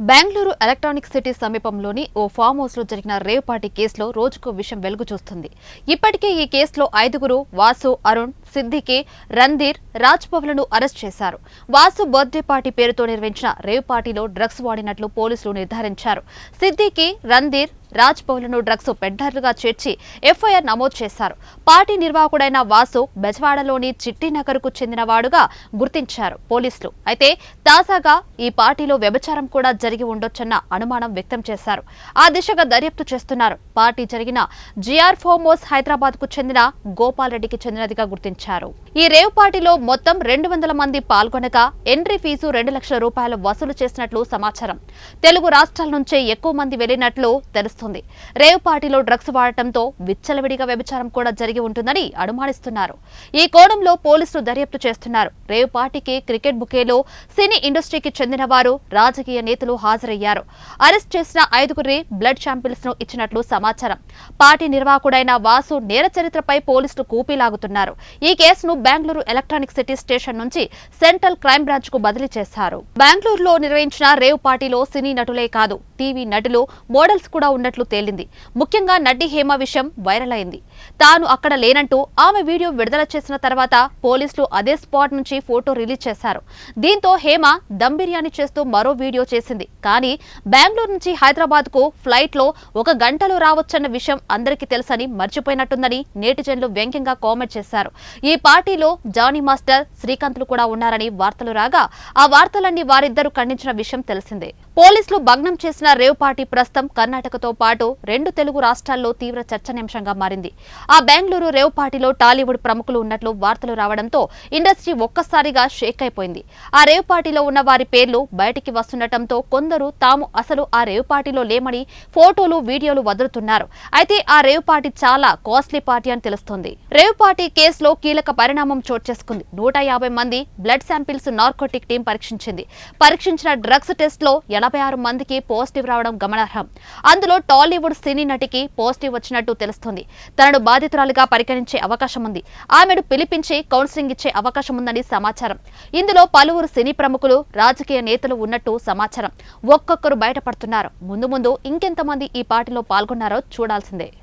Bengaluru electronic city సమీపంలోని ఓ form హౌస్లో జరిగిన రేవ్ పార్టీ కేసులో రోజుకో విషయం వెలుగు చూస్తుంది. ఇప్పటికే ఈ కేసులో ఐదుగురు వాసు అరుణ్ సిద్దికి రంధీర్ రాజ్ పవలను అరెస్ట్ చేశారు. వాసు బర్త్డే పార్టీ పేరుతో నిర్వహించిన రేవ్ పార్టీలో డ్రగ్స్ వాడినట్లు పోలీసులు నిర్ధారించారు. సిద్దికి రంధీర్ రాజ్ పౌలను డ్రగ్స్ పెడ్డర్లుగా చేర్చి ఎఫ్ఐఆర్ నమోదు చేశారు. పార్టీ నిర్వాహకుడైన వాసు బెజవాడలోని చిట్టినగర్కు చెందినవాడుగా గుర్తించారు పోలీసులు. అయితే తాజాగా ఈ పార్టీలో వ్యభిచారం కూడా జరిగి ఉండొచ్చన్న అనుమానం వ్యక్తం చేశారు. ఆ దిశగా దర్యాప్తు చేస్తున్నారు. పార్టీ జరిగిన జిఆర్ ఫోమోస్ హైదరాబాద్కు చెందిన గోపాల్ రెడ్డికి చెందినదిగా గుర్తించారు. ఈ రేవ్ పార్టీలో మొత్తం రెండు వందల మంది పాల్గొనగా ఎంట్రీ ఫీజు రెండు లక్షల రూపాయలు వసూలు చేసినట్లు సమాచారం. తెలుగు రాష్ట్రాల నుంచే ఎక్కువ మంది వెళ్ళినట్లు తెలుస్తుంది. రేవ్ పార్టీలో డ్రగ్స్ వాడటంతో విచ్చలవిడిగా వ్యభిచారం కూడా జరిగి ఉంటుందని అనుమానిస్తున్నారు. ఈ కోణంలో పోలీసులు దర్యాప్తు చేస్తున్నారు. రేవ్ పార్టీకి క్రికెట్ బుకేలో సినీ ఇండస్ట్రీకి చెందిన వారు రాజకీయ నేతలు హాజరయ్యారు. అరెస్ట్ చేసిన ఐదుగురి బ్లడ్ శాంపిల్స్ను ఇచ్చినట్లు సమాచారం. పార్టీ నిర్వాహకుడైన వాసు నేర చరిత్రపై పోలీసులు కూపీలాగుతున్నారు. ఈ కేసును బెంగళూరు ఎలక్ట్రానిక్ సిటీ స్టేషన్ నుంచి సెంట్రల్ క్రైమ్ బ్రాంచ్కు బదిలీ చేశారు. బెంగళూరులో నిర్వహించిన రేవ్ పార్టీలో సినీ నటులే కాదు టీవీ నటులు మోడల్స్ కూడా ఉన్నట్లు తేలింది. ముఖ్యంగా నటి హేమ విషయం వైరల్ అయింది. తాను అక్కడ లేనంటూ ఆమె వీడియో విడుదల చేసిన తర్వాత పోలీసులు అదే స్పాట్ నుంచి ఫోటో రిలీజ్ చేశారు. దీంతో హేమ దమ్ బిర్యానీ చేస్తూ మరో వీడియో చేసింది. కానీ బెంగళూరు నుంచి హైదరాబాద్కు ఫ్లైట్లో ఒక గంటలో రావచ్చన్న విషయం అందరికీ తెలుసని మర్చిపోయినట్టుందని నేటిజన్లు వ్యంగ్యంగా కామెంట్ చేశారు. ఈ పార్టీలో జానీ మాస్టర్ శ్రీకాంత్లు కూడా ఉన్నారని వార్తలు రాగా ఆ వార్తలన్నీ వారిద్దరూ ఖండించిన విషయం తెలిసిందే. పోలీసులు భగ్నం చేసిన రేవ్ పార్టీ ప్రస్తుతం కర్ణాటకతో పాటు రెండు తెలుగు రాష్ట్రాల్లో తీవ్ర చర్చనీయాంశంగా మారింది. ఆ బెంగళూరు రేవ్ పార్టీలో టాలీవుడ్ ప్రముఖులు ఉన్నట్లు వార్తలు రావడంతో ఇండస్ట్రీ ఒక్కసారిగా షేక్ అయిపోయింది. ఆ రేవ్ పార్టీలో ఉన్న వారి పేర్లు బయటికి వస్తుండటంతో కొందరు తాము అసలు ఆ రేవ్ పార్టీలో లేమని ఫోటోలు వీడియోలు వదులుతున్నారు. అయితే ఆ రేవ్ పార్టీ చాలా కాస్ట్లీ పార్టీ అని తెలుస్తోంది. రేవ్ పార్టీ కేసులో కీలక పరిణామం చోటు చేసుకుంది. నూట యాభై మంది బ్లడ్ శాంపిల్స్ నార్కోటిక్ టీం పరీక్షించింది. పరీక్షించిన డ్రగ్స్ టెస్ట్లో ఎనభై ఆరు మందికి పాజిటివ్ రావడం గమనార్హం. అందులో టాలీవుడ్ సినీ నటికి పాజిటివ్ వచ్చినట్టు తెలుస్తోంది. తనను బాధితురాలుగా పరిగణించే అవకాశం ఉంది ఆమెను పిలిపించి కౌన్సిలింగ్ ఇచ్చే అవకాశం ఉందని సమాచారం. ఇందులో పలువురు సినీ ప్రముఖులు రాజకీయ నేతలు ఉన్నట్టు సమాచారం. ఒక్కొక్కరు బయటపడుతున్నారు. ముందు ముందు ఇంకెంతమంది ఈ పార్టీలో పాల్గొన్నారో చూడాల్సిందే.